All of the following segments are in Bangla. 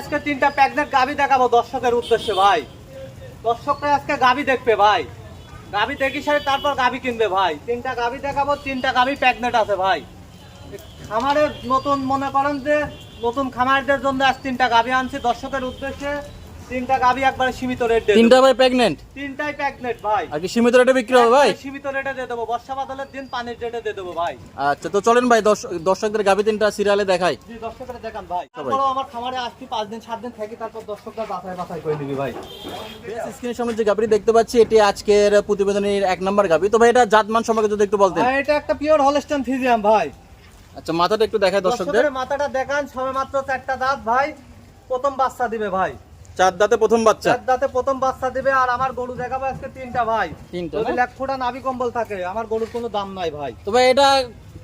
আজকে তিনটা প্যাকদের গাভি দেখাবো দর্শকের উদ্দেশ্যে, ভাই। দর্শকরা আজকে গাভি দেখবে, ভাই। গাভি দেখি সারি, তারপর গাভি কিনবে, ভাই। তিনটা গাভি দেখাবো, তিনটা গাভি প্যাকনেট আছে, ভাই। খামারের নতুন মনে করেন যে, নতুন খামারদের জন্য আজ তিনটা গাভি আনছি দর্শকের উদ্দেশ্যে। তিনটা গাভি একবারে সীমিত রেট তিনটা ভাই প্রেগনেন্ট তিনটাই প্যাকনেট ভাই। আর কি সীমিত রেটে বিক্রি হবে ভাই? সীমিত রেটে দিয়ে দেবো। বর্ষা বাদলের দিন পানির রেটে দিয়ে দেবো ভাই। আচ্ছা তো চলেন ভাই দর্শক- দর্শকদের গাভি তিনটা সিরিয়ালে দেখাই। জি দর্শকের দেখান ভাই। সবাই। আমার খামারে আসছি পাঁচ দিন সাত দিন থাকি তারপর দর্শকরা বাছাই বাছাই করে নিবি ভাই। স্ক্রিনের সামনে যে গাভি দেখতে পাচ্ছি এটি আজকের প্রতিবেদনের এক নম্বর গাভি। তো ভাই এটা জাতমান সম্পর্কে যদি একটু বলতেন। ভাই, এটা একটা পিওর হলস্টাইন ফিজিয়াম ভাই। আচ্ছা মাথাটা একটু দেখায় দর্শকদের। মাথাটা দেখান সবে মাত্র চারটা দাঁত ভাই। প্রথম বাচ্চা দিবে ভাই। চার দাঁতে প্রথম বাচ্চা। চার দাঁতে প্রথম বাচ্চা দিবে আর আমার গরু দেখাবো আজকে তিনটা ভাই। তিনটা যদি না? লাখ ফোটা নাভি কম্বল থাকে আমার গরুর কোনো দাম নাই ভাই। তবে এটা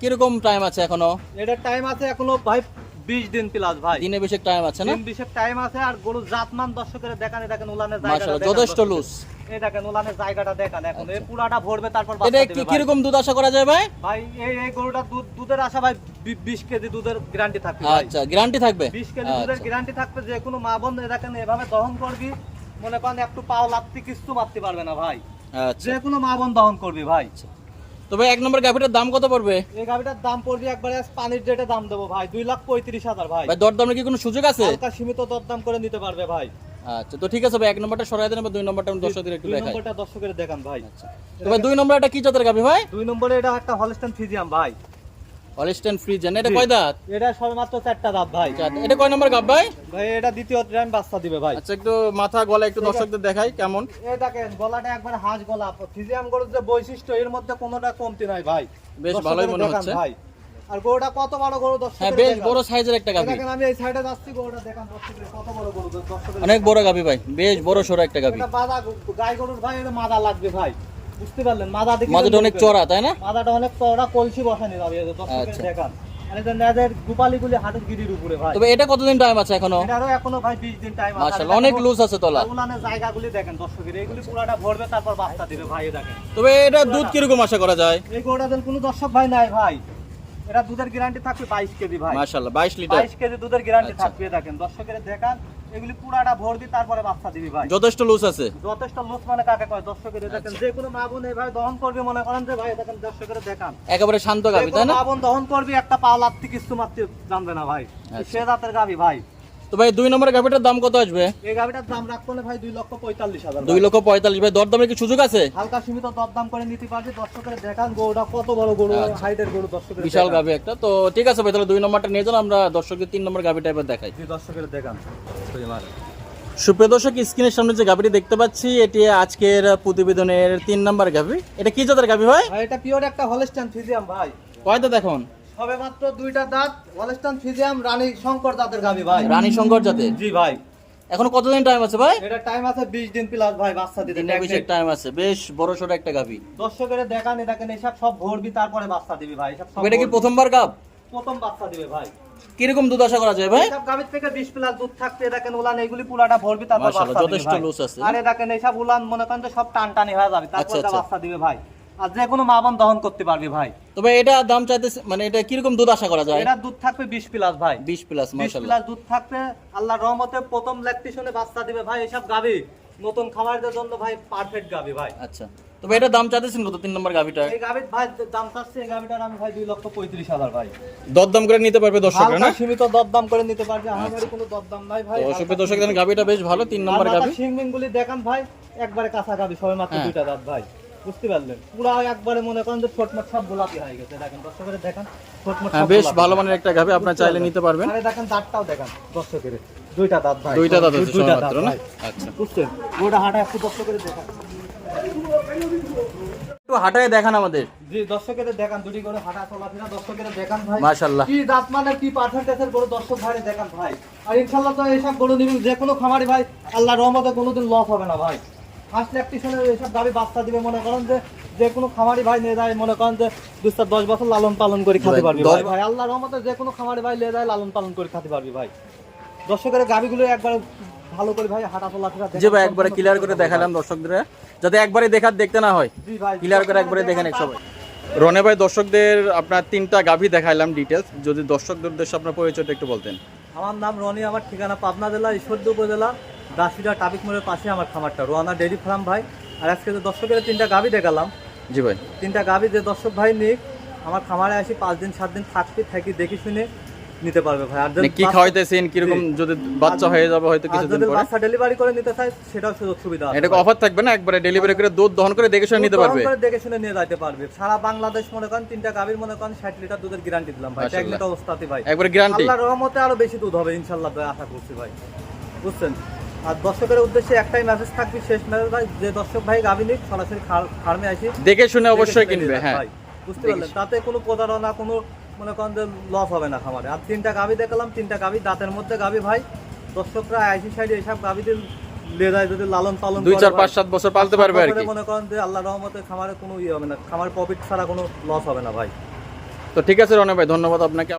কীরকম টাইম আছে এখনও? এটার টাইম আছে এখনও ভাই বিশ দিন প্লাস ভাই। দিনে বেশি টাইম আছে না? দিন বেশি টাইম আছে আর গরুর জাতমান দর্শকের দেখানে দেখেন জায়গাটা যথেষ্ট লুজ এই দেখেন উলানের জায়গাটা দেখান এখন। এই পুরাটা ভরবে তারপর এটা কি কীরকম দুধ আশা করা যায় ভাই? ভাই এই এই গরুটা দুধ দুধের আশা ভাই বি- বিশ কেজি দুধের গ্যারান্টি থাকবে আচ্ছা গ্যারান্টি থাকবে? বিশ কেজি দুধের আচ্ছা। গ্যারান্টি থাকবে যে কোনো মা বোন দেখেন এভাবে দহন করবি মনে করেন একটু পাও লাত্তি কিস্তু মারতে পারবে না ভাই। আচ্ছা। যে কোনো মা বোন দহন করবি ভাই। তো ভাই এক নম্বর গাভিটার দাম কত পড়বে? এই গাভিটার দাম পড়বে একবারে পানির রেটে দাম দেবো ভাই দুই লাখ পঁয়ত্রিশ হাজার ভাই। দরদামের কি কোনো সুযোগ আছে? সীমিত দরদাম করে নিতে পারবে ভাই। আচ্ছা তো ঠিক আছে ভাই এক নম্বরটা সরাই দেন দুই নম্বরটা আমি দর্শকদের একটু দেখাই। নম্বরটা দর্শকের দেখান ভাই। তো ভাই দুই নম্বরটা কি জাতের গাভি ভাই? দুই নম্বরে এটা একটা হলস্টাইন ফিজিয়াম ভাই। হলিস্টেন ফ্রিজ এটা কয় দাঁত? এটা সবেমাত্র চারটা দাঁত ভাই। চার এটা কয় নম্বর গাভ ভাই? ভাই এটা দ্বিতীয় টাইম বাচ্চা দিবে ভাই। আচ্ছা একটু মাথা গলা একটু দর্শকদের দেখাই কেমন। এই দেখেন গলাটা একবারে হাঁস গলা। ফ্রিজিয়াম গরুর যে বৈশিষ্ট্য এর মধ্যে কোনোটা কমতি নাই ভাই। বেশ ভালোই মনে হচ্ছে। ভাই। আর গরুটা কত বড় গরু দর্শকের হ্যাঁ বেশ বড় সাইজের একটা দেখেন আমি এই সাইডে যাচ্ছি গরুটা দেখান কত বড় গরু দর্শকের অনেক বড় গাভি ভাই বেশ বড় সড়ো একটা গাভি। এটা গাই গরুর ভাই এটা মাদা লাগবে ভাই। বুঝতে পারলেন? মাদা দেখি মাথাটা অনেক চড়া তাই না? মাদাটা অনেক চড়া কলসি বসানি যাবে যে আচ্ছা। দেখান। উপরে তবে এটা কতদিন টাইম আছে এখনও? এখনও ভাই 20 দিন টাইম আছে। অনেক লুজ আছে তলা। জায়গাগুলি দেখেন পুরাটা ভরবে তারপর বাচ্চা দিবে ভাই দেখেন। তবে এটা দুধ কীরকম আশা করা যায়? এই কোনো দর্শক ভাই নাই ভাই। এটা দুধের গ্যারান্টি থাকবে বাইশ কেজি ভাই। মাশাআল্লাহ 22 লিটার বাইশ কেজি দুধের গ্যারান্টি আচ্ছা। থাকবে দেখেন দর্শকের দেখান এগুলি পুরাটা ভরবি তারপরে বাচ্চা দিবি ভাই। যথেষ্ট লুজ আছে। যথেষ্ট লুস মানে কাকে কয়? দর্শকের দেখেন আচ্ছা। যে কোনো মা বোন ভাই দহন করবে মনে করেন যে ভাই দেখেন দর্শকের দেখান। একেবারে শান্ত গাবি তাই না? মা বোন দহন করবি একটা পাওলার থেকে কিছু মাত্র জানবে না ভাই। আচ্ছা। সে জাতের গাবি ভাই। তো ভাই দুই নম্বরের গাভিটার দাম কত আসবে? এই গাবিটার দাম রাখব না ভাই দুই লক্ষ পঁয়তাল্লিশ হাজার দুই লক্ষ পঁয়তাল্লিশ। ভাই দরদামের কি সুযোগ আছে? হালকা সীমিত দরদাম করে নিতে পারবি। দর্শকের দেখান গরুটা কত বড় গরু আচ্ছা। হাইটের গরু দর্শকের বিশাল দেখান। গাভি একটা। তো ঠিক আছে ভাই তাহলে দুই নম্বরটা নিয়ে যান আমরা দর্শকদের তিন নম্বর গাভিটা এবার দেখাই। জি দর্শকের দেখান। সুপ্রিয় দর্শক স্ক্রিনের সামনে যে গাভিটি দেখতে পাচ্ছি এটি আজকের প্রতিবেদনের তিন নম্বর গাভি। এটা কি জাতের গাভি ভাই? ভাই এটা পিওর একটা হলস্টাইন ফিজিয়াম ভাই। কয় দাঁত মাত্র দুইটা দাঁত ফিজিয়াম রানী শঙ্কর দাঁতের গাবি ভাই। রানী শঙ্কর জাতের? জি ভাই। এখনও কতদিন টাইম আছে ভাই? এটা টাইম আছে 20 দিন প্লাস ভাই বাচ্চা দিতে বেশি টাইম আছে। বেশ বড় সড়ো একটা দর্শকের দেখান দেখেন এসব সব ভরবি তারপরে বাচ্চা দিবি ভাই এসব সব এটা কি প্রথমবার গাভ? প্রথম বাচ্চা দিবে ভাই। কীরকম দুধ আশা করা যায় ভাই? এসব গাবির থেকে 20 প্লাস দুধ থাকতে দেখেন উলান এগুলি পুরাটা ভরবি তারপর বাচ্চা দিবে যথেষ্ট loose আছে। আরে দেখেন এসব উলান মনে করেন যে সব টান টানি হয়ে যাবে তারপর আচ্ছা, আচ্ছা। বাচ্চা দিবে ভাই। আর যে কোনো মা বোন দহন করতে পারবি ভাই। তবে এটা দাম চাইতেছে মানে এটা কীরকম দুধ আশা করা যায়? এটা দুধ থাকবে 20 প্লাস ভাই। বিশ প্লাস 20 প্লাস দুধ থাকবে আল্লাহর রহমতে প্রথম ল্যাকটেশনে বাচ্চা দিবে ভাই এসব গাবি। নতুন খামারদের জন্য ভাই পারফেক্ট গাবি ভাই। আচ্ছা। তবে এটা দাম চাইতেছেন কত? তিন নম্বর গাভিটা এই গাবির ভাই দাম চাচ্ছে এই গাবিটার আমি ভাই দুই লক্ষ পঁয়ত্রিশ হাজার ভাই। দরদাম করে নিতে পারবে দর্শকরা না? সীমিত দরদাম করে নিতে পারবে আমাদের কোনো দরদাম নাই ভাই। তো সুপ্রিয় দর্শক দেখেন গাভিটা বেশ ভালো তিন নম্বর গাভি সিংমিং গুলি দেখান ভাই একবারে কাঁচা গাবি সবে মাত্র হ্যাঁ। দুইটা দাঁত ভাই। বুঝতে পারলেন? পুরা একবারে মনে করেন যে ছোট সব গোলাপি হয়ে গেছে। দেখেন দর্শকের দেখান ছোট মোট সব বেশ ভালো মানের একটা আপনারা চাইলে নিতে পারবেন। আরে দেখেন দাঁতটাও দেখান দর্শকের। দুইটা দাঁত ভাই। দুইটা দাঁত আছে না? আচ্ছা। বুঝছেন? ওটা হাঁটা একটু দর্শকের দেখান। একটু হাঁটায় দেখান আমাদের। জি দর্শকের দেখান দুটি করে হাঁটা চলাফেরা দর্শকের দেখান ভাই। মাশাআল্লাহ। কি দাঁত মানে কি পার্সেন্টেজের গরু দর্শক ভাই দেখান ভাই। আর ইনশাল্লাহ তো এইসব গরু নিবেন যে কোনো খামারি ভাই আল্লাহ রহমতে কোনোদিন লস হবে না ভাই। ফার্স্ট ইলেকট্রিশিয়ানের এইসব গাড়ি বাচ্চা দিবে মনে করেন যে যে কোনো খামারি ভাই নিয়ে যায় মনে করেন যে চার দশ বছর লালন পালন করে খেতে ভাই, পারবি ভাই। ভাই আল্লাহ রহমতে যে কোনো খামারি ভাই নিয়ে যায় লালন পালন করে খেতে পারবি ভাই। দর্শকের গাড়িগুলো একবার ভালো করে ভাই হাঁটা চলাফেরা জি ভাই একবারে ক্লিয়ার করে দেখালাম দর্শকদের যাতে একবারে দেখার দেখতে না হয়। ভাই ক্লিয়ার করে একবারে দেখেন এক সবাই রনে ভাই দর্শকদের আপনার তিনটা গাভী দেখাইলাম ডিটেলস যদি দর্শকদের উদ্দেশ্যে আপনার পরিচয়টা একটু বলতেন। আমার নাম রনি আমার ঠিকানা পাবনা জেলা ঈশ্বরদী উপজেলা। দাসিরা ট্রাফিক মোড়ের পাশে আমার খামারটা। রোয়ানা ডেয়ারি ফার্ম ভাই। আর আজকে যে দর্শকের তিনটা গাভি দেখালাম। জি ভাই। তিনটা গাভি যে দর্শক ভাই নিক আমার খামারে আসি পাঁচ দিন সাত দিন থাকতে থাকি দেখি শুনে নিতে পারবে ভাই। আর মানে কি খাওয়াইতেছেন? কীরকম যদি বাচ্চা হয়ে যাবে হয়তো আর কিছুদিন যদি পরে? বাচ্চা ডেলিভারি করে নিতে চাই সেটাও সুযোগ সুবিধা আছে এটা। অফার থাকবে না? একবারে ডেলিভারি করে দুধ দহন করে দেখে শুনে নিতে পারবে? করে দেখে শুনে নিয়ে যাইতে পারবে। সারা বাংলাদেশ মনে করেন তিনটা গাভীর মনে করেন ষাট লিটার দুধের গ্যারান্টি দিলাম ভাই। প্রেগনেন্ট অবস্থাতে ভাই। একবারে গ্যারান্টি আল্লাহর রহমতে আরও বেশি দুধ হবে ইনশাল্লাহ ভাই আশা করছি ভাই বুঝছেন? আর দর্শকের উদ্দেশ্যে একটাই মেসেজ থাকবে শেষ মেসেজ ভাই যে দর্শক ভাই সরাসরি ফার্মে আসি। দেখে শুনে অবশ্যই কিনবে হ্যাঁ। বুঝতে পারলেন? তাতে কোনো প্রতারণা কোনো মনে করেন যে লস হবে না খামারে। আর তিনটা গাভী দেখালাম তিনটা গাভী দাঁতের মধ্যে গাভী ভাই। দর্শকরা আইসি সাইডে এইসব গাভীদের লেদায় যদি লালন পালন দুই চার পাঁচ সাত বছর পালতে পারবে আর কি। মনে করেন যে আল্লাহ রহমতে খামারে কোনো ইয়ে হবে না খামার প্রফিট ছাড়া কোনো লস হবে না ভাই। তো ঠিক আছে রনে ভাই ধন্যবাদ আপনাকে।